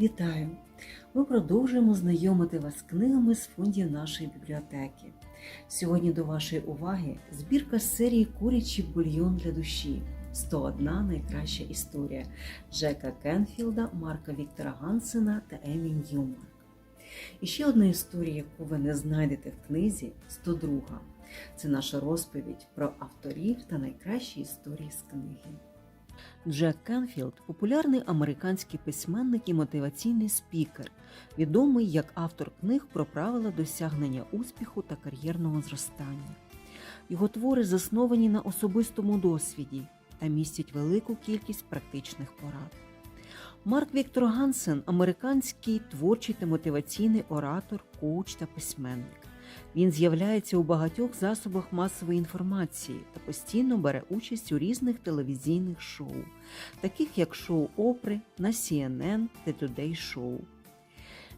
Вітаю! Ми продовжуємо знайомити вас з книгами з фондів нашої бібліотеки. Сьогодні до вашої уваги збірка з серії Курячий бульйон для душі. 101 найкраща історія Джека Кенфілда, Марка Віктора Гансена та Емі Ньюмарк. І ще одна історія, яку ви не знайдете в книзі 102. Це наша розповідь про авторів та найкращі історії з книги. Джек Кенфілд популярний американський письменник і мотиваційний спікер, відомий як автор книг про правила досягнення успіху та кар'єрного зростання. Його твори засновані на особистому досвіді та містять велику кількість практичних порад. Марк Віктор Гансен американський творчий та мотиваційний оратор, коуч та письменник. Він з'являється у багатьох засобах масової інформації та постійно бере участь у різних телевізійних шоу, таких як шоу Опри на CNN та Today Show.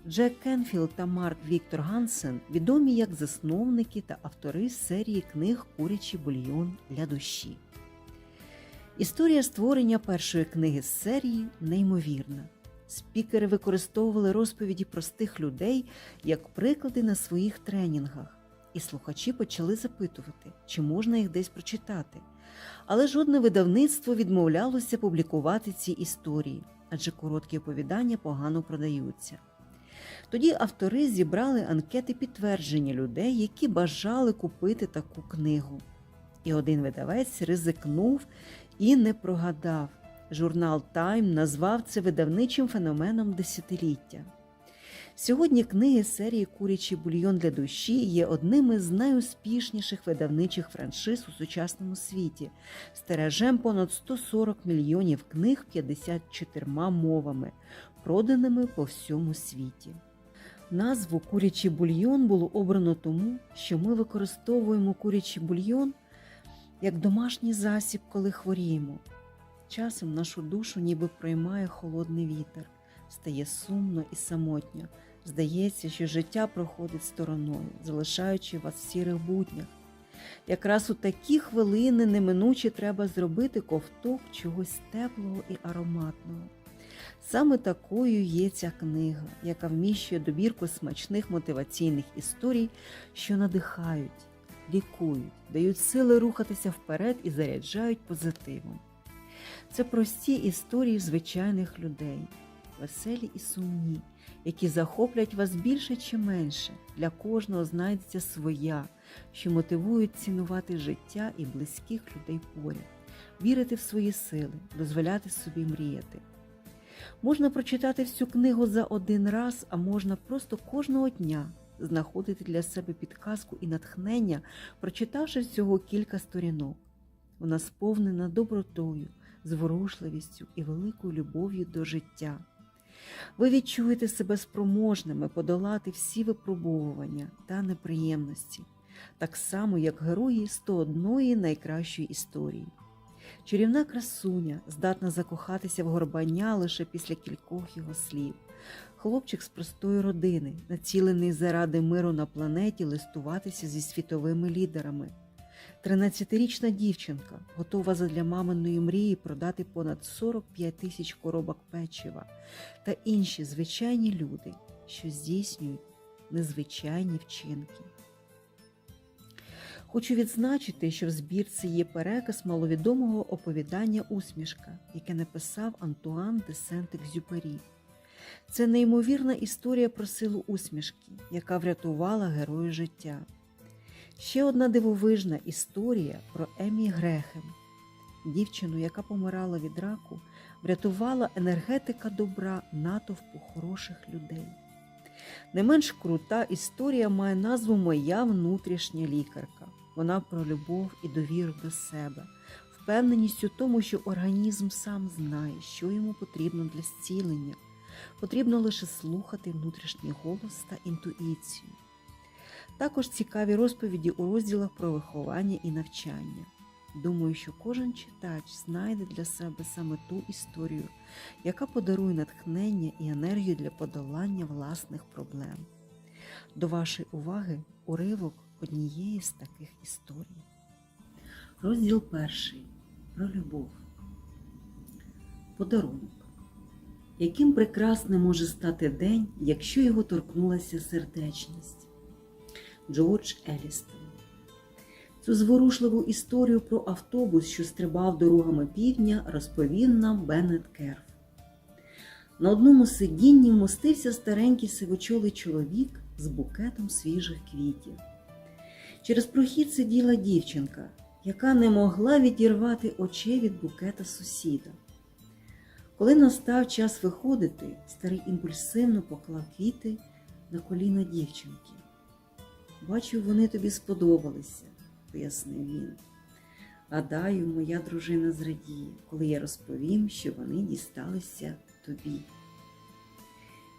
Джек Кенфілд та Марк Віктор Гансен відомі як засновники та автори серії книг Курячий бульйон для душі. Історія створення першої книги з серії неймовірна. Спікери використовували розповіді простих людей як приклади на своїх тренінгах, і слухачі почали запитувати, чи можна їх десь прочитати. Але жодне видавництво відмовлялося публікувати ці історії, адже короткі оповідання погано продаються. Тоді автори зібрали анкети підтвердження людей, які бажали купити таку книгу. І один видавець ризикнув і не прогадав. Журнал Time назвав це видавничим феноменом десятиліття. Сьогодні книги серії Курячий бульйон для душі є одним із найуспішніших видавничих франшиз у сучасному світі з тиражем понад 140 мільйонів книг 54 мовами, проданими по всьому світі. Назву Курячий бульйон було обрано тому, що ми використовуємо курячий бульйон як домашній засіб, коли хворіємо. Часом нашу душу ніби проймає холодний вітер, стає сумно і самотньо. Здається, що життя проходить стороною, залишаючи вас в сірих буднях. Якраз у такі хвилини неминуче треба зробити ковток чогось теплого і ароматного. Саме такою є ця книга, яка вміщує добірку смачних мотиваційних історій, що надихають, лікують, дають сили рухатися вперед і заряджають позитивом. Це прості історії звичайних людей, веселі і сумні, які захоплять вас більше чи менше. Для кожного знайдеться своя, що мотивують цінувати життя і близьких людей поряд, вірити в свої сили, дозволяти собі мріяти. Можна прочитати всю книгу за один раз, а можна просто кожного дня знаходити для себе підказку і натхнення, прочитавши всього кілька сторінок. Вона сповнена добротою зворушливістю і великою любов'ю до життя. Ви відчуєте себе спроможними подолати всі випробовування та неприємності, так само, як герої 101 найкращої історії. Чарівна красуня здатна закохатися в горбання лише після кількох його слів. Хлопчик з простої родини, націлений заради миру на планеті листуватися зі світовими лідерами. 13-річна дівчинка готова задля маминої мрії продати понад 45 тисяч коробок печива та інші звичайні люди, що здійснюють незвичайні вчинки. Хочу відзначити, що в збірці є переказ маловідомого оповідання Усмішка, яке написав Антуан де Сент-Екзюпері. Це неймовірна історія про силу усмішки, яка врятувала герою життя. Ще одна дивовижна історія про Емі Грехем, дівчину, яка помирала від раку, врятувала енергетика добра натовпу хороших людей. Не менш крута історія має назву Моя внутрішня лікарка. Вона про любов і довіру до себе, впевненість у тому, що організм сам знає, що йому потрібно для зцілення. Потрібно лише слухати внутрішній голос та інтуїцію. Також цікаві розповіді у розділах про виховання і навчання. Думаю, що кожен читач знайде для себе саме ту історію, яка подарує натхнення і енергію для подолання власних проблем. До вашої уваги уривок однієї з таких історій. Розділ перший про любов. Подарунок. яким прекрасним може стати день, якщо його торкнулася сердечність. Джордж Елістон. Цю зворушливу історію про автобус, що стрибав дорогами півдня, розповів нам Беннет Керф. На одному сидінні вмостився старенький сивочолий чоловік з букетом свіжих квітів. Через прохід сиділа дівчинка, яка не могла відірвати очей від букета сусіда. Коли настав час виходити, старий імпульсивно поклав квіти на коліна дівчинки. Бачу, вони тобі сподобалися, пояснив він. Гадаю, моя дружина зрадіє, коли я розповім, що вони дісталися тобі.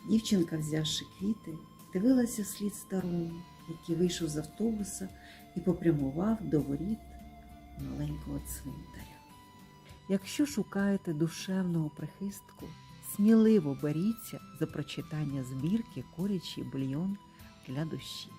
Дівчинка, взявши квіти, дивилася вслід старому, який вийшов з автобуса і попрямував до воріт маленького цвинтаря. Якщо шукаєте душевного прихистку, сміливо беріться за прочитання збірки Корячий бульйон для душі.